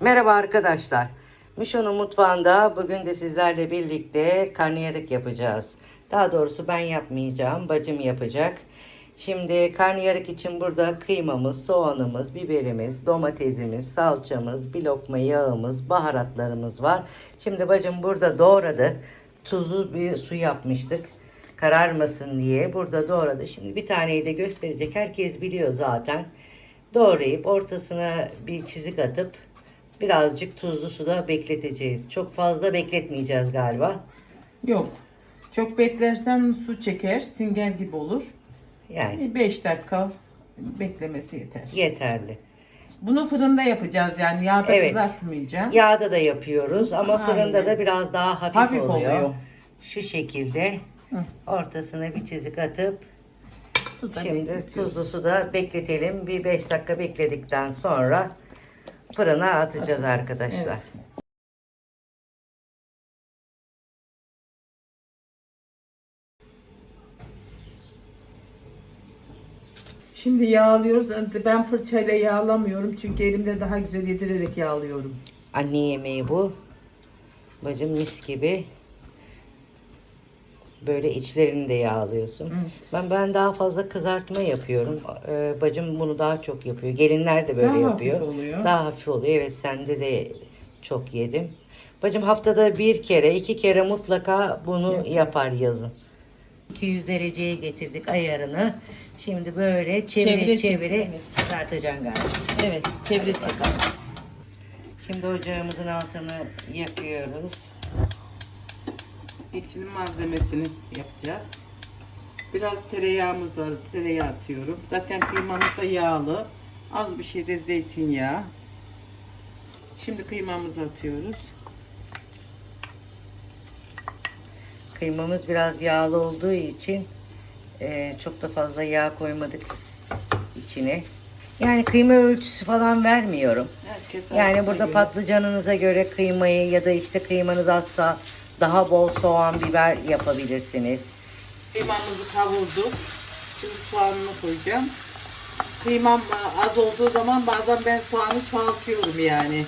Merhaba arkadaşlar. Mişon'un mutfağında bugün de sizlerle birlikte karnıyarık yapacağız. Daha doğrusu ben yapmayacağım, bacım yapacak. Şimdi karnıyarık için burada kıymamız, soğanımız, biberimiz, domatesimiz, salçamız, bir lokma yağımız, baharatlarımız var. Şimdi bacım burada doğradı. Tuzlu bir su yapmıştık. Kararmasın diye burada doğradı. Şimdi bir taneyi de gösterecek. Herkes biliyor zaten. Doğrayıp ortasına bir çizik atıp birazcık tuzlu suda bekleteceğiz. Çok fazla bekletmeyeceğiz galiba. Yok. Çok beklersen su çeker, singer gibi olur. Yani 5 dakika beklemesi yeter. yeterli. Bunu fırında yapacağız yani yağda Evet. kızartmayacağım. Yağda da yapıyoruz ama Aynen. fırında da biraz daha hafif, Hafif oluyor. oluyor. Şu şekilde Hı. ortasına bir çizik atıp Suda şimdi bekletiyoruz. tuzlu suda bekletelim. Bir 5 dakika bekledikten sonra fırına atacağız arkadaşlar. Evet. Şimdi yağlıyoruz. Ben fırçayla yağlamıyorum çünkü elimde daha güzel yedirerek yağlıyorum. Anne yemeği bu. Bacım mis gibi. Böyle içlerini de yağlıyorsun. Evet. Ben ben daha fazla kızartma yapıyorum. Ee, bacım bunu daha çok yapıyor. Gelinler de böyle Daha yapıyor. hafif oluyor. Daha hafif oluyor. Evet sende de çok yedim. Bacım haftada bir kere, iki kere mutlaka bunu Yapıyor. yapar yazın. 200 dereceye getirdik ayarını. Şimdi böyle çevire Çevire çevire, çevire, evet. çıkartacaksın galiba. Evet, çevre çevre. Şimdi ocağımızın altını yakıyoruz. İçinin malzemesini yapacağız. Biraz tereyağımız var. Tereyağı atıyorum. Zaten kıymamız da yağlı. Az bir şey de zeytinyağı. Şimdi kıymamızı atıyoruz. Kıymamız biraz yağlı olduğu için e, çok da fazla yağ koymadık içine. Yani kıyma ölçüsü falan vermiyorum. Herkes Yani burada göre. patlıcanınıza göre kıymayı ya da işte kıymanız azsa daha bol soğan biber yapabilirsiniz. Kıymamızı kavurduk. Şimdi soğanını koyacağım. Kıymam e, az olduğu zaman bazen ben soğanı çoğaltıyorum yani.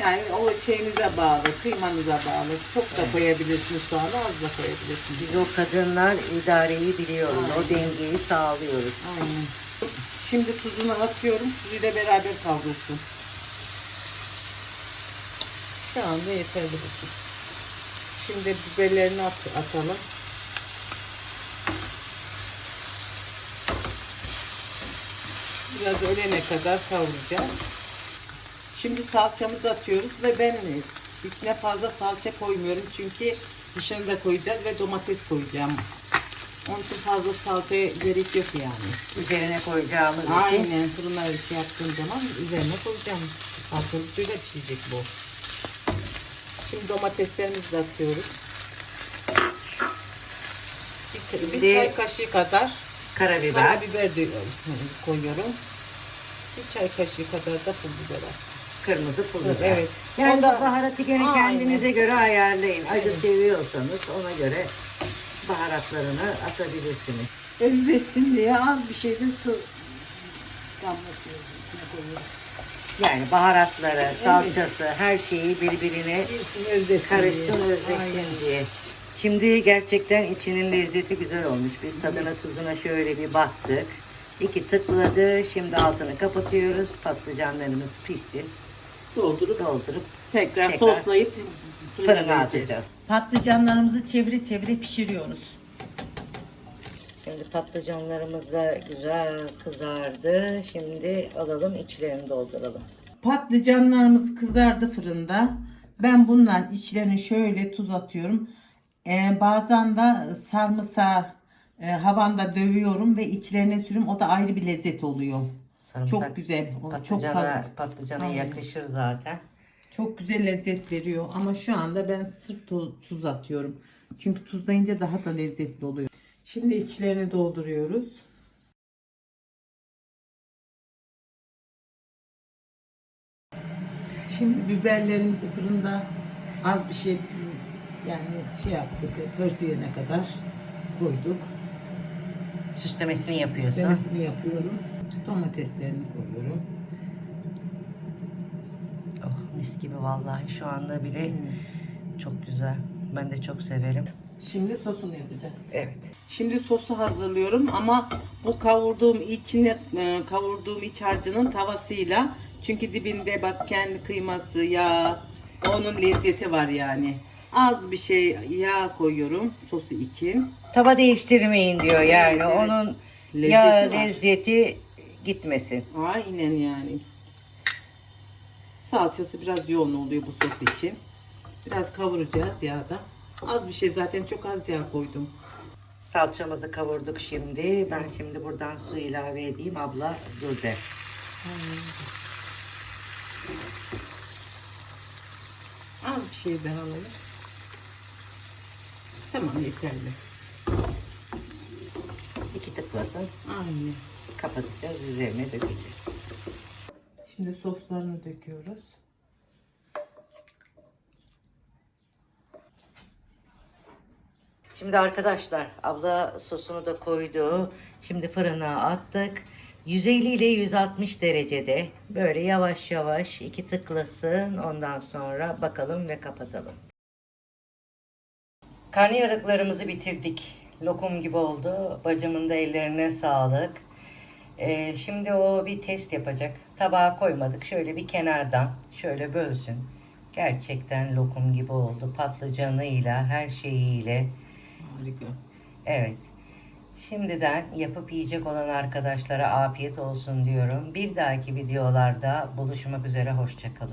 Yani o şeyinize bağlı, kıymanıza bağlı. Çok da koyabilirsiniz soğanı, az da koyabilirsiniz. Biz o kadınlar idareyi biliyoruz. O dengeyi sağlıyoruz. Aynen. Şimdi tuzunu atıyorum. Tuzuyla beraber kavrulsun. Şu anda yeterli bu tuz. Şimdi biberlerini at atalım. Biraz ölene kadar kavuracağız. Şimdi salçamızı atıyoruz ve ben içine fazla salça koymuyorum çünkü dışını da koyacağız ve domates koyacağım. Onun için fazla salçaya gerek yok yani. Üzerine koyacağımız için Aynen fırına şey yaptığım zaman üzerine koyacağım. Salçalı suyla pişecek bu. Şimdi domateslerimizi de atıyoruz. Bir, bir çay kaşığı kadar karabiber. karabiber de koyuyorum. Bir çay kaşığı kadar da pul biber. Kırmızı pul biber. Evet. Yani O da- baharatı gene Aynen. kendinize göre ayarlayın. Acı Evet. seviyorsanız ona göre baharatlarını atabilirsiniz. Özleşsin diye az bir şeyden su damlatıyoruz içine koyuyoruz. Yani baharatları, salçası, her şeyi birbirine karışsın, diye. özleşsin Aynen. diye. Şimdi gerçekten içinin lezzeti güzel olmuş. Biz tadına tuzuna şöyle bir baktık. İki tıkladı. Şimdi altını kapatıyoruz. Patlıcanlarımız pişsin. Doldurup Doldurup tekrar, Tekrar soslayıp fırına atacağız. Patlıcanlarımızı çevire çevire pişiriyoruz. Şimdi patlıcanlarımız da güzel kızardı. Şimdi alalım içlerini dolduralım. Patlıcanlarımız kızardı fırında. Ben bunların içlerine şöyle tuz atıyorum. Ee, bazen de sarımsağı e, havanda dövüyorum ve içlerine sürüyorum. O da ayrı bir lezzet oluyor. Sarımsak Çok güzel. O çok Patlıcana, tat- patlıcana Aynen. yakışır zaten. Çok güzel lezzet veriyor ama şu anda ben sırf tuz, tuz atıyorum. Çünkü tuzlayınca daha da lezzetli oluyor. Şimdi içlerini dolduruyoruz. Şimdi biberlerimizi fırında az bir şey yani şey yaptık pörsüyene kadar koyduk. Süslemesini yapıyorsun. Demesini yapıyorum. Domateslerini koyuyorum. Oh, mis gibi vallahi şu anda bile çok güzel. Ben de çok severim. Şimdi sosunu yapacağız. Evet. Şimdi sosu hazırlıyorum ama bu kavurduğum içine e, kavurduğum iç harcının tavasıyla çünkü dibinde bak kendi kıyması, yağ, onun lezzeti var yani. Az bir şey yağ koyuyorum sosu için. Tava değiştirmeyin diyor yani. Evet, evet. Onun Lezzeti yağ var. lezzeti gitmesin. Aynen yani. Salçası biraz yoğun oluyor bu sos için. Biraz kavuracağız yağda. Az bir şey zaten çok az yağ koydum. Salçamızı kavurduk şimdi. Ben şimdi buradan su ilave edeyim. Abla dur de. Az bir şey daha alalım. Tamam yeterli. İki tıklasın. Aynen. Kapatacağız. Üzerine dökeceğiz. Şimdi soslarını döküyoruz. Şimdi arkadaşlar abla sosunu da koydu. Şimdi fırına attık. 150 ile 160 derecede böyle yavaş yavaş iki tıklasın. Ondan sonra bakalım ve kapatalım. Karnıyarıklarımızı bitirdik. Lokum gibi oldu. Bacımın da ellerine sağlık. Ee, şimdi o bir test yapacak. Tabağa koymadık. Şöyle bir kenardan şöyle bölsün. Gerçekten lokum gibi oldu. Patlıcanıyla, her şeyiyle. Harika. Evet. Şimdiden yapıp yiyecek olan arkadaşlara afiyet olsun diyorum. Bir dahaki videolarda buluşmak üzere. Hoşçakalın.